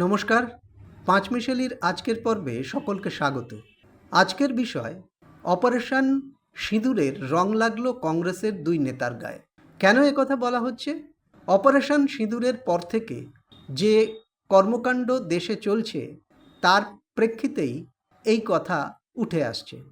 নমস্কার পাঁচ মিশেলির আজকের পর্বে সকলকে স্বাগত। আজকের বিষয়, অপারেশন সিঁদুরের রং লাগল কংগ্রেসের দুই নেতার গায়ে। কেন কথা বলা হচ্ছে? অপারেশন সিঁদুরের পর থেকে যে কর্মকাণ্ড দেশে চলছে, তার প্রেক্ষিতেই এই কথা উঠে আসছে।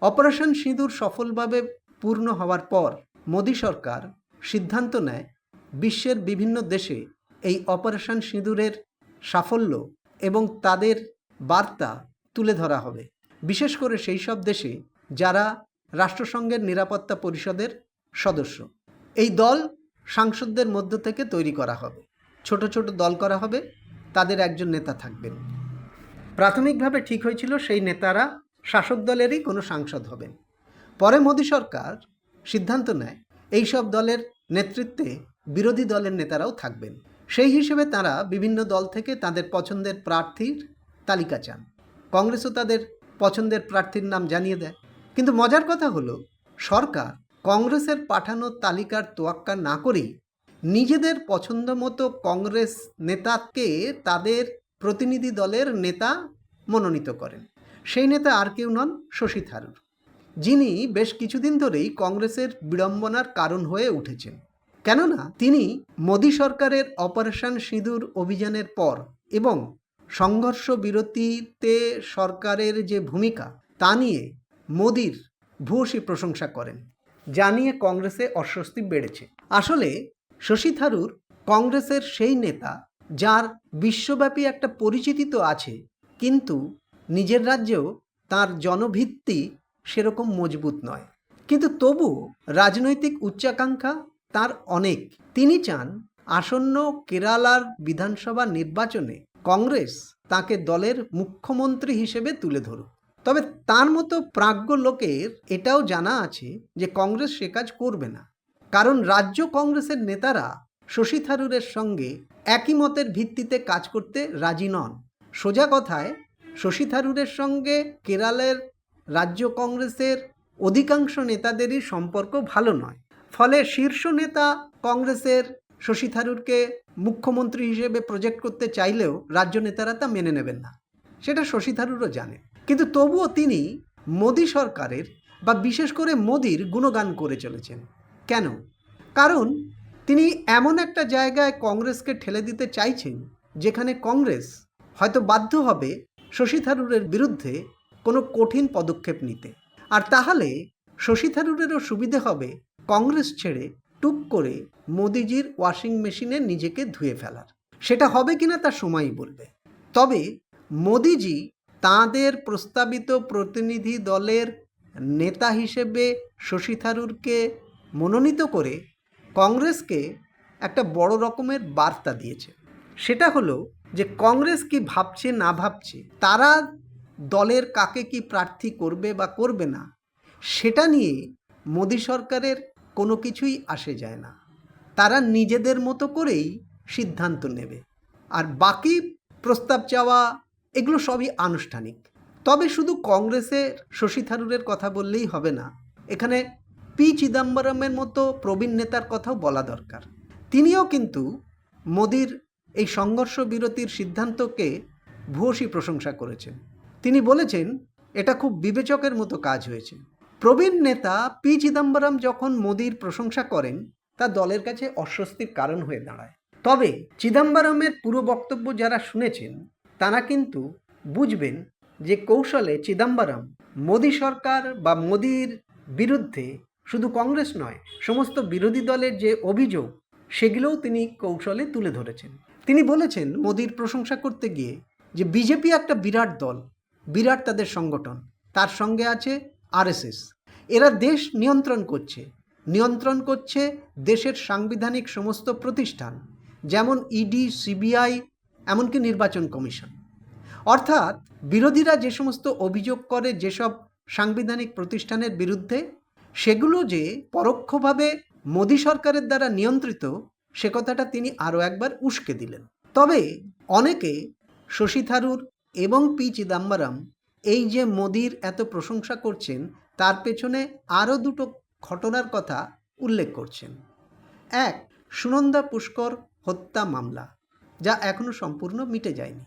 অপারেশন সিঁদুর সফলভাবে পূর্ণ হওয়ার পর মোদী সরকার সিদ্ধান্ত নেয়, বিশ্বের বিভিন্ন দেশে এই অপারেশন সিঁদুরের সাফল্য এবং তাদের বার্তা তুলে ধরা হবে। বিশেষ করে সেই সব দেশে যারা রাষ্ট্রসংঘের নিরাপত্তা পরিষদের সদস্য। এই দল সাংসদদের মধ্য থেকে তৈরি করা হবে। ছোট ছোট দল করা হবে। তাদের একজন নেতা থাকবেন। প্রাথমিকভাবে ঠিক হয়েছিল সেই নেতারা শাসক দলেরই কোনো সাংসদ হবেন। পরে মোদী সরকার সিদ্ধান্ত নেয়, এইসব দলের নেতৃত্বে বিরোধী দলের নেতারাও থাকবেন। সেই হিসেবে তারা বিভিন্ন দল থেকে তাদের পছন্দের প্রার্থীর তালিকা চান। কংগ্রেসও তাদের পছন্দের প্রার্থীর নাম জানিয়ে দেয়। কিন্তু মজার কথা হলো, সরকার কংগ্রেসের পাঠানো তালিকার তোয়াক্কা না করেই নিজেদের পছন্দ মতো কংগ্রেস নেতাকে তাদের প্রতিনিধি দলের নেতা মনোনীত করেন। সেই নেতা আর কেউ নন শশী থারুর। যিনি বেশ কিছুদিন ধরেই কংগ্রেসের বিড়ম্বনার কারণ হয়ে উঠেছেন। কেননা তিনি মোদী সরকারের অপারেশন সিঁদুর অভিযানের পর এবং সংঘর্ষ বিরতিতে সরকারের যে ভূমিকা, তা নিয়ে মোদির ভূয়সী প্রশংসা করেন, যা নিয়ে কংগ্রেসে অস্বস্তি বেড়েছে। আসলে শশী থারুর কংগ্রেসের সেই নেতা, যার বিশ্বব্যাপী একটা পরিচিতি তো আছে, কিন্তু নিজের রাজ্যেও তার জনভিত্তি সেরকম মজবুত নয়। কিন্তু তবু রাজনৈতিক উচ্চাকাঙ্ক্ষা তার অনেক। তিনি চান আসন্ন কেরালার বিধানসভা নির্বাচনে কংগ্রেস তাকে দলের মুখ্যমন্ত্রী হিসেবে তুলে ধরুক। তবে তার মতো প্রাজ্ঞ লোকের এটাও জানা আছে যে কংগ্রেস সে কাজ করবে না। কারণ রাজ্য কংগ্রেসের নেতারা শশী থারুরের সঙ্গে একই মতের ভিত্তিতে কাজ করতে রাজি নন। সোজা কথায়, শশী থারুরের সঙ্গে কেরালের রাজ্য কংগ্রেসের অধিকাংশ নেতাদেরই সম্পর্ক ভালো নয়। ফলে শীর্ষ নেতা কংগ্রেসের শশী থারুরকে মুখ্যমন্ত্রী হিসেবে প্রজেক্ট করতে চাইলেও রাজ্য নেতারা তা মেনে নেবেন না। সেটা শশী থারুরও জানে। কিন্তু তবুও তিনি মোদী সরকারের বা বিশেষ করে মোদির গুণগান করে চলেছেন। কেন? কারণ তিনি এমন একটা জায়গায় কংগ্রেসকে ঠেলে দিতে চাইছেন যেখানে কংগ্রেস হয়তো বাধ্য হবে শশী থারুরের বিরুদ্ধে কোনো কঠিন পদক্ষেপ নিতে। আর তাহলে শশী থারুরেরও সুবিধে হবে কংগ্রেস ছেড়ে টুক করে মোদিজির ওয়াশিং মেশিনে নিজেকে ধুয়ে ফেলার। সেটা হবে কিনা তা সময়ই বলবে। তবে মোদিজি তাঁদের প্রস্তাবিত প্রতিনিধি দলের নেতা হিসেবে শশী থারুরকে মনোনীত করে কংগ্রেসকে একটা বড় রকমের বার্তা দিয়েছে। সেটা হলো যে কংগ্রেস কি ভাবছে, না ভাবছে, তারা দলের কাকে কি প্রার্থী করবে বা করবে না, সেটা নিয়ে মোদী সরকারের কোনো কিছুই আসে যায় না। তারা নিজেদের মতো করেই সিদ্ধান্ত নেবে। আর বাকি প্রস্তাব চাওয়া, এগুলো সবই আনুষ্ঠানিক। তবে শুধু কংগ্রেসের শশী থারুরের কথা বললেই হবে না, এখানে পি চিদম্বরমের মতো প্রবীণ নেতার কথাও বলা দরকার। তিনিও কিন্তু মোদির এই সংঘর্ষ বিরতির সিদ্ধান্তকে ভূয়সী প্রশংসা করেছেন। তিনি বলেছেন, এটা খুব বিবেচকের মতো কাজ হয়েছে। প্রবীণ নেতা পি চিদম্বরম যখন মোদির প্রশংসা করেন, তা দলের কাছে অস্বস্তির কারণ হয়ে দাঁড়ায়। তবে চিদম্বরমের পুরো বক্তব্য যারা শুনেছেন, তারা কিন্তু বুঝবেন যে কৌশলে চিদম্বরম মোদী সরকার বা মোদির বিরুদ্ধে শুধু কংগ্রেস নয়, সমস্ত বিরোধী দলের যে অভিযোগ, সেগুলোও তিনি কৌশলে তুলে ধরেছেন। তিনি বলেছেন, মোদির প্রশংসা করতে গিয়ে যে বিজেপি একটা বিরাট দল, বিরাট তাদের সংগঠন, তার সঙ্গে আছে আরএসএস। এরা দেশ নিয়ন্ত্রণ করছে। নিয়ন্ত্রণ করছে দেশের সাংবিধানিক সমস্ত প্রতিষ্ঠান, যেমন ইডি সিবিআই এমনকি নির্বাচন কমিশন। অর্থাৎ বিরোধীরা যে সমস্ত অভিযোগ করে যেসব সাংবিধানিক প্রতিষ্ঠানের বিরুদ্ধে, সেগুলো যে পরোক্ষভাবে মোদী সরকারের দ্বারা নিয়ন্ত্রিত, সে কথাটা তিনি আরও একবার উস্কে দিলেন। তবে অনেকে শশী থারুর এবং পি চিদাম্বরম এই যে মোদির এত প্রশংসা করছেন তার পেছনে আরও দুটো ঘটনার কথা উল্লেখ করছেন। এক, সুনন্দা পুষ্কর হত্যা মামলা, যা এখনও সম্পূর্ণ মিটে যায়নি।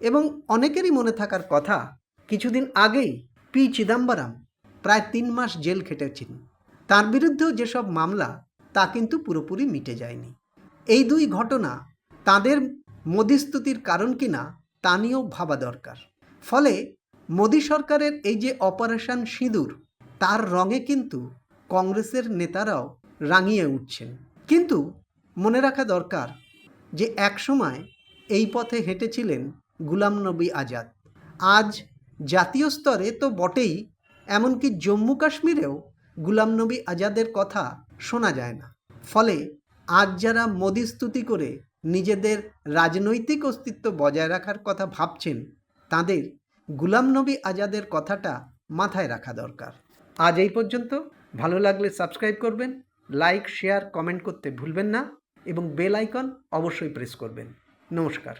এবং অনেকেরই মনে থাকার কথা, কিছুদিন আগেই পি চিদম্বরম প্রায় তিন মাস জেল খেটেছেন। তার বিরুদ্ধেও যেসব মামলা, তা কিন্তু পুরোপুরি মিটে যায়নি। এই দুই ঘটনা তাদের মোদিস্তুতির কারণ কিনা, তা নিয়েও ভাবা দরকার। ফলে মোদী সরকারের এই যে অপারেশন সিঁদুর তার রঙে কিন্তু কংগ্রেসের নেতারাও রাঙিয়ে উঠছেন। কিন্তু মনে রাখা দরকার যে একসময় এই পথে হেঁটেছিলেন গুলাম নবী আজাদ। আজ জাতীয় স্তরে তো বটেই, এমনকি জম্মু কাশ্মীরেও গুলাম নবী আজাদের কথা শোনা যায় না। ফলে আজ যারা মোদি স্তুতি করে নিজেদের রাজনৈতিক অস্তিত্ব বজায় রাখার কথা ভাবছেন, তাদের গুলাম নবী আজাদের কথাটা মাথায় রাখা দরকার। আজ এই পর্যন্ত। ভালো লাগলে সাবস্ক্রাইব করবেন, লাইক, শেয়ার, কমেন্ট করতে ভুলবেন না এবং বেল আইকন অবশ্যই প্রেস করবেন। নমস্কার।